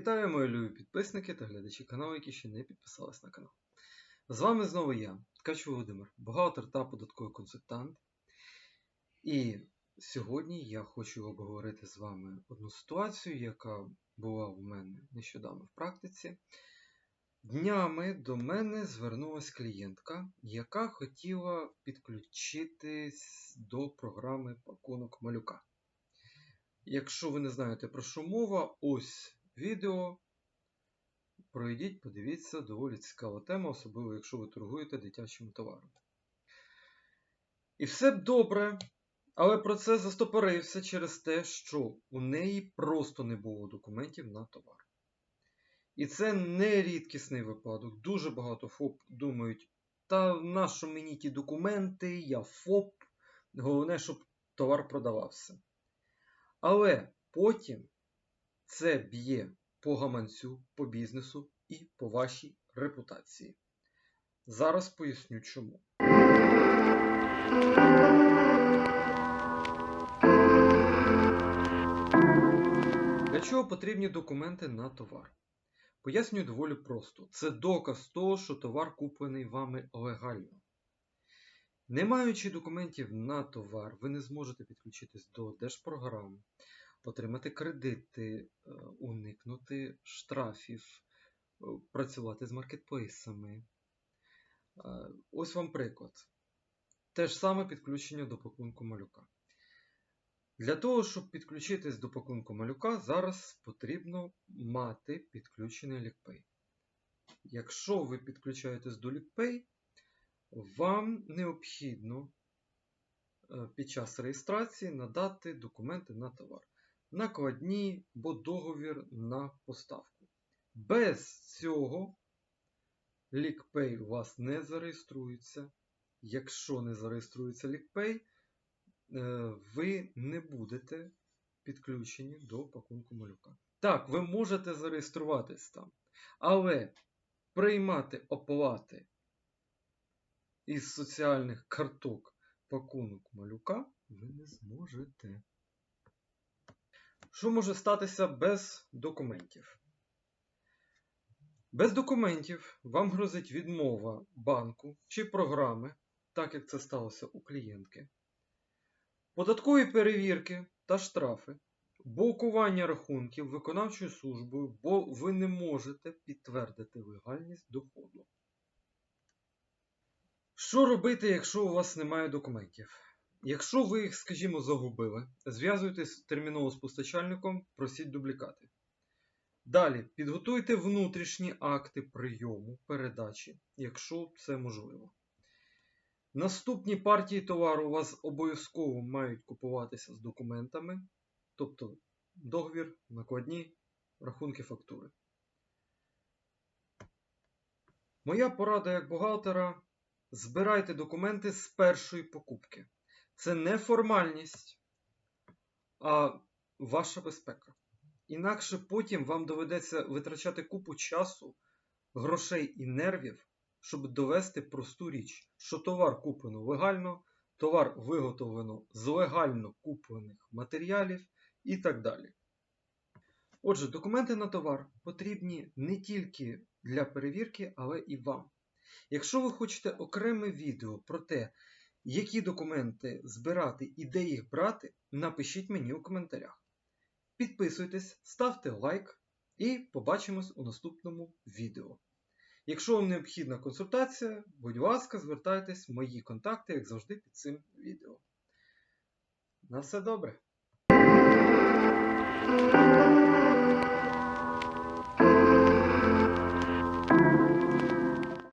Вітаю, мої любі підписники та глядачі каналу, які ще не підписались на канал. З вами знову я, Ткач Володимир, бухгалтер та податковий консультант. І сьогодні я хочу обговорити з вами одну ситуацію, яка була у мене нещодавно в практиці. Днями до мене звернулася клієнтка, яка хотіла підключитись до програми пакунок малюка. Якщо ви не знаєте про що мова, ось відео. Пройдіть, подивіться, доволі цікава тема, особливо якщо ви торгуєте дитячим товаром. І все добре, але процес застопорився через те, що у неї просто не було документів на товар. І це не рідкісний випадок. Дуже багато ФОП думають, та нащо мені ті документи, я ФОП, головне, щоб товар продавався. Але потім це б'є по гаманцю, по бізнесу і по вашій репутації. Зараз поясню чому. Для чого потрібні документи на товар? Пояснюю доволі просто. Це доказ того, що товар куплений вами легально. Не маючи документів на товар, ви не зможете підключитись до держпрограм, отримати кредити, е, уникнути штрафів, е, працювати з маркетплейсами. Е, Ось вам приклад. Те ж саме підключення до пакунку малюка. Для того, щоб підключитись до пакунку малюка, зараз потрібно мати підключений LickPay. Якщо ви підключаєтесь до LickPay, вам необхідно під час реєстрації надати документи на товар, накладні або договір на поставку. Без цього LickPay у вас не зареєструється. Якщо не зареєструється LickPay, е, ви не будете підключені до пакунку малюка. Так, ви можете зареєструватись там, але приймати оплати із соціальних карток пакунок малюка ви не зможете. Що може статися без документів? Без документів вам грозить відмова банку чи програми, так як це сталося у клієнтки, податкові перевірки та штрафи, блокування рахунків виконавчою службою, бо ви не можете підтвердити легальність доходу. Що робити, якщо у вас немає документів? Якщо ви їх, скажімо, загубили, зв'язуйтесь терміново з постачальником, просіть дублікати. Далі підготуйте внутрішні акти прийому, передачі, якщо це можливо. Наступні партії товару у вас обов'язково мають купуватися з документами, тобто договір, накладні, рахунки фактури. Моя порада як бухгалтера збирайте документи з першої покупки. Це не формальність, а ваша безпека. Інакше потім вам доведеться витрачати купу часу, грошей і нервів, щоб довести просту річ, що товар куплено легально, товар виготовлено з легально куплених матеріалів і так далі. Отже, документи на товар потрібні не тільки для перевірки, але і вам. Якщо ви хочете окреме відео про те, які документи збирати і де їх брати, напишіть мені у коментарях. Підписуйтесь, ставте лайк і побачимось у наступному відео. Якщо вам необхідна консультація, будь ласка, звертайтесь мої контакти, як завжди, під цим відео. На все добре!